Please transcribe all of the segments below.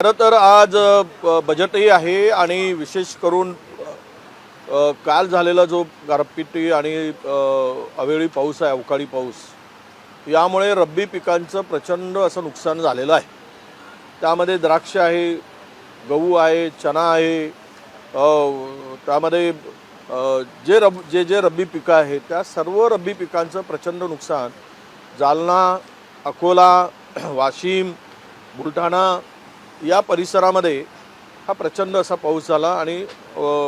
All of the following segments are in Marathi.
खरं तर आज ब- बजेटही आहे आणि विशेष करून काल झालेला जो गारपिटी आणि अवेळी पाऊस आहे अवकाळी पाऊस यामुळे रब्बी पिकांचं प्रचंड असं नुकसान झालेलं आहे. त्यामध्ये द्राक्ष आहे गहू आहे चना आहे त्यामध्ये जे रब जे जे रब्बी पिकं आहेत त्या सर्व रब्बी पिकांचं प्रचंड नुकसान जालना अकोला वाशिम बुलढाणा या परिसरामध्ये हा प्रचंड असा पाऊस झाला आणि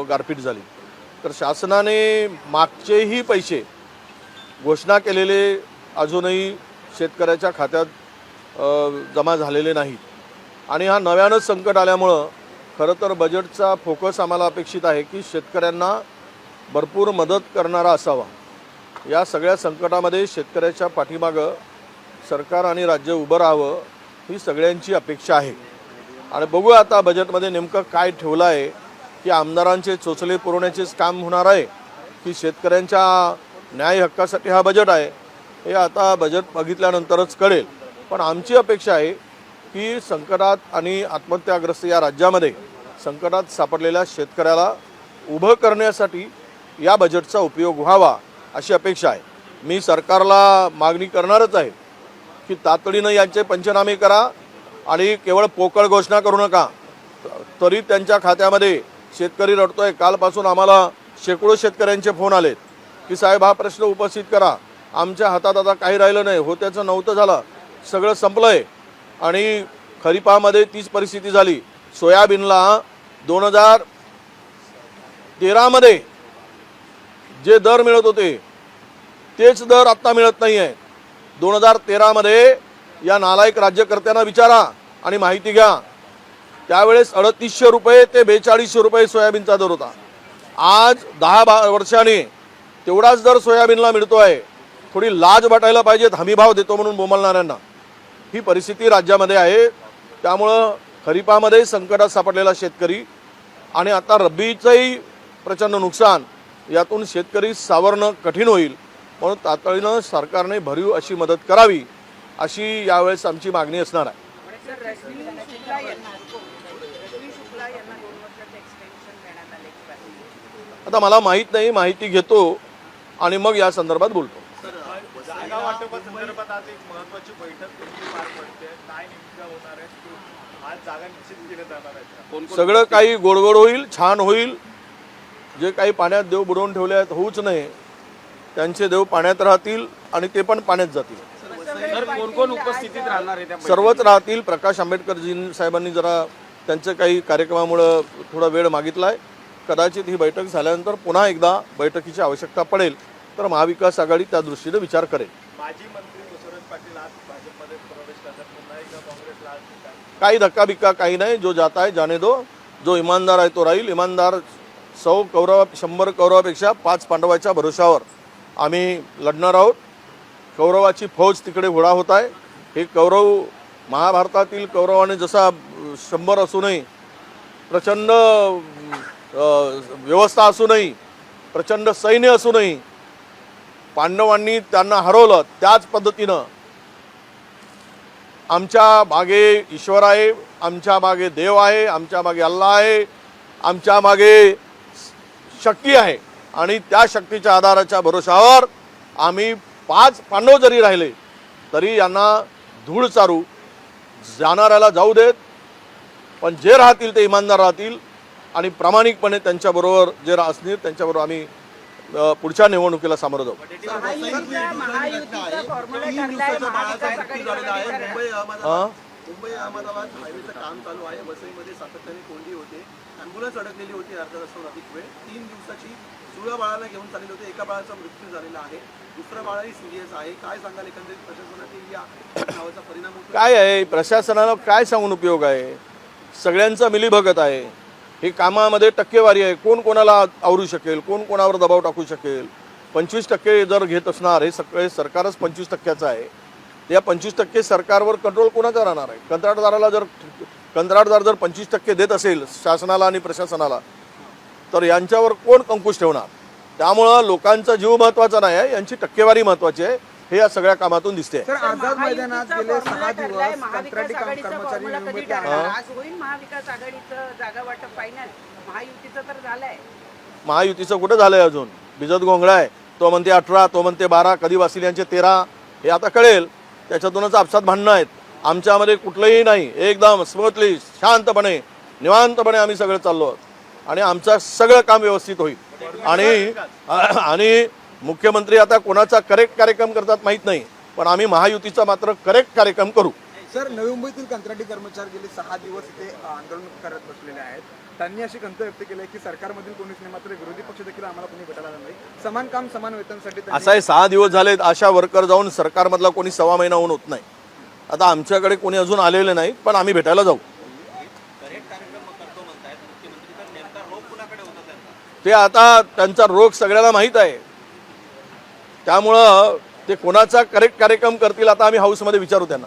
गारपीट झाली. तर शासनाने मागचेही पैसे घोषणा केलेले अजूनही शेतकऱ्याच्या खात्यात जमा झालेले नाहीत. आणि हा नव्यानंच संकट आल्यामुळं खरं तर बजेटचा फोकस आम्हाला अपेक्षित आहे की शेतकऱ्यांना भरपूर मदत करणारा असावा. या सगळ्या संकटामध्ये शेतकऱ्याच्या पाठीमागं सरकार आणि राज्य उभं राहावं ही सगळ्यांची अपेक्षा आहे. आणि बघूया आता बजेटमध्ये नेमकं काय ठेवलं आहे की आमदारांचे चोचले पुरवण्याचेच काम होणार आहे की शेतकऱ्यांच्या न्याय हक्कासाठी हा बजेट आहे हे आता बजेट बघितल्यानंतरच कळेल. पण आमची अपेक्षा आहे की संकटात आणि आत्महत्याग्रस्त या राज्यामध्ये संकटात सापडलेल्या शेतकऱ्याला उभं करण्यासाठी या बजेटचा उपयोग व्हावा अशी अपेक्षा आहे. मी सरकारला मागणी करणारच आहे की तातडीनं यांचे पंचनामे करा आणि केवळ पोकळ घोषणा करू नका. तरी त्यांच्या खात्यामध्ये शेतकरी रडतोय. कालपासून आम्हाला शेकडो शेतकऱ्यांचे फोन आलेत की साहेब हा प्रश्न उपस्थित करा. आमच्या हातात आता काही राहिलं नाही. होत्याचं नव्हतं झालं. सगळं संपलंय. आणि खरीपामध्ये तीच परिस्थिती झाली. सोयाबीनला दोन हजार तेरामध्ये जे दर मिळत होते तेच दर आत्ता मिळत नाही आहे दोन हजार तेरामध्ये या नालायक राज्यकर्त्यांना विचारा आणि माहिती घ्या. त्यावेळेस अडतीसशे रुपये ते बेचाळीसशे रुपये सोयाबीनचा दर होता. आज दहा बा वर्षाने तेवढाच दर सोयाबीनला मिळतो आहे थोडी लाज वाटायला पाहिजेत हमीभाव देतो म्हणून बोमलणाऱ्यांना ही परिस्थिती राज्यामध्ये आहे. त्यामुळं खरीपामध्ये संकटात सापडलेला शेतकरी आणि आता रब्बीचंही प्रचंड नुकसान यातून शेतकरी सावरणं कठीण होईल. म्हणून तातडीनं सरकारने भरीव अशी मदत करावी. अशी यावेळेस आमची मागणी असणार आहे. आता मला माहीत नाही माहिती घेतो आणि मग या संदर्भात बोलतो. जागा वाटपासंदर्भात आज एक महत्वाची बैठक तुमची पार पडते. काय नेमकं होणार आहे? आज जागा निश्चित केल्या जाणार आहेत का? सगळं काही गोडगोड होईल छान होईल. जे काही पाण्यात देव बुडवून ठेवले आहेत होऊच नाही त्यांचे देव पाण्यात राहतील आणि ते पण पाण्यात जातील. सर कोण कोण उपस्थितीत राहणार आहे त्या सर्वच राहतील. प्रकाश आंबेडकरजी साहेबांनी जरा त्यांचं काही कार्यक्रमामुळं थोडा वेळ मागितला आहे कदाचित ही बैठक झाल्यानंतर पुन्हा एकदा बैठकीची आवश्यकता पडेल. तर महाविकास आघाडी त्या दृष्टीने विचार करेल. माजी मंत्री बसवराज पाटील आज भाजपमध्ये प्रवेश करतात. पुन्हा एकदा काँग्रेसला आज. काही धक्का बिक्का काही नाही. जो जाता है जाने दो. जो इमानदार आहे तो राहील. इमानदार सौ कौरवा शंभर कौरवापेक्षा पाच पांडवाच्या भरोशावर आम्ही लढणार आहोत. कौरवाची फौज तिकडे घोडा होत आहे. हे कौरव महाभारतातील कौरवाने जसा शंभर असूनही प्रचंड व्यवस्था असूनही प्रचंड सैन्य असूनही पांडवांनी त्यांना हरवलं त्याच पद्धतीनं आमच्या मागे ईश्वर आहे आमच्या मागे देव आहे आमच्या मागे अल्ला आहे आमच्या मागे शक्ती आहे. आणि त्या शक्तीच्या आधाराच्या भरोशावर आम्ही पाच पांडव जरी राहिले तरी यांना धूळ चारू. जाणाऱ्याला जाऊ देत पण जे राहतील ते इमानदार राहतील आणि प्रामाणिकपणे त्यांच्याबरोबर जे रा- असतील त्यांच्याबरोबर आम्ही पुढच्या निवडणुकीला सामोरं जाऊ. हां? मुंबई अहमदाबाद हायवेचं काम चालू आहे. वसईमध्ये सातत्याने कोंडी होते. ॲम्ब्युलन्स अडकलेली होती अर्धा तासाहून अधिक वेळ. तीन दिवसाची जुळ्या बाळाला घेऊन चाललेले होते. एका बाळाचा मृत्यू झालेला आहे. दुसरा बाळाही सिरियस आहे. काय सांगाल एकंदरीत प्रशासनातील या नावाचा परिणाम होतो काय आहे? प्रशासनाला काय सांगून उपयोग आहे? सगळ्यांचा मिलीभगत आहे. हे कामामध्ये टक्केवारी आहे. कोण कोणाला आवरू शकेल? कोण कोणावर दबाव टाकू शकेल? पंचवीस टक्के जर घेत असणार हे सगळे सरकारच पंचवीस टक्क्याचं आहे. त्या पंचवीस टक्के सरकारवर कंट्रोल कोणाचा राहणार आहे? कंत्राटदाराला जर कंत्राटदार जर पंचवीस टक्के देत असेल शासनाला आणि प्रशासनाला तर यांच्यावर कोण अंकुश ठेवणार? त्यामुळं लोकांचा जीव महत्त्वाचा नाही आहे यांची टक्केवारी महत्त्वाची आहे. हे या सगळ्या कामातून दिसते. सर आझाद मैदानात महायुतीचा गेले फॉर्म्युला सहा ठरलाय. दिवस महाविकास कंत्राटी काम आघाडीचा कर्मचारी फॉर्म्युला कधी मुंबईतल्या ठरणार आज होईल महाविकास आघाडीचं जागा वाटप फायनल महायुतीचं तर झालंय. महायुतीचं कुठं झालंय अजून? बिजत गोंगळा आहे. तो म्हणते अठरा तो म्हणते बारा कधी वासिल यांचे तेरा हे आता कळेल. त्याच्यातूनच आपसात भांडणं आहेत. आमच्यामध्ये कुठलंही नाही. एकदम स्मूथली शांतपणे निवांतपणे आम्ही सगळं चाललो आहोत. आणि आमचं सगळं काम व्यवस्थित होईल. आणि आणि मुख्यमंत्री आता कोणाचा करेक्ट कार्यक्रम करतात माहीत नाही. पण आम्ही महायुतीचा मात्र करेक्ट कार्यक्रम करू. सर नवी मुंबईतील कंत्राटी कर्मचारी गेले सहा दिवस इथे आंदोलन करत बसलेले आहेत. त्यांनी अशी खंत व्यक्त केली की सरकारमधील कोणीच नाही मात्र विरोधी पक्ष देखील आम्हाला कोणी भेटायला नाही. समान काम समान वेतनसाठी असं आहे सहा दिवस झालेत अशा वर्कर जाऊन सरकारमधला कोणी सव्वा महिना होऊन होत नाही. आता आमच्याकडे कोणी अजून आलेले नाही पण आम्ही भेटायला जाऊ. ते आता त्यांचा रोग सगळ्याला माहीत आहे. त्यामुळं ते कोणाचा करेक्ट कार्यक्रम करतील आता आम्ही हाऊसमध्ये विचारू त्यांना.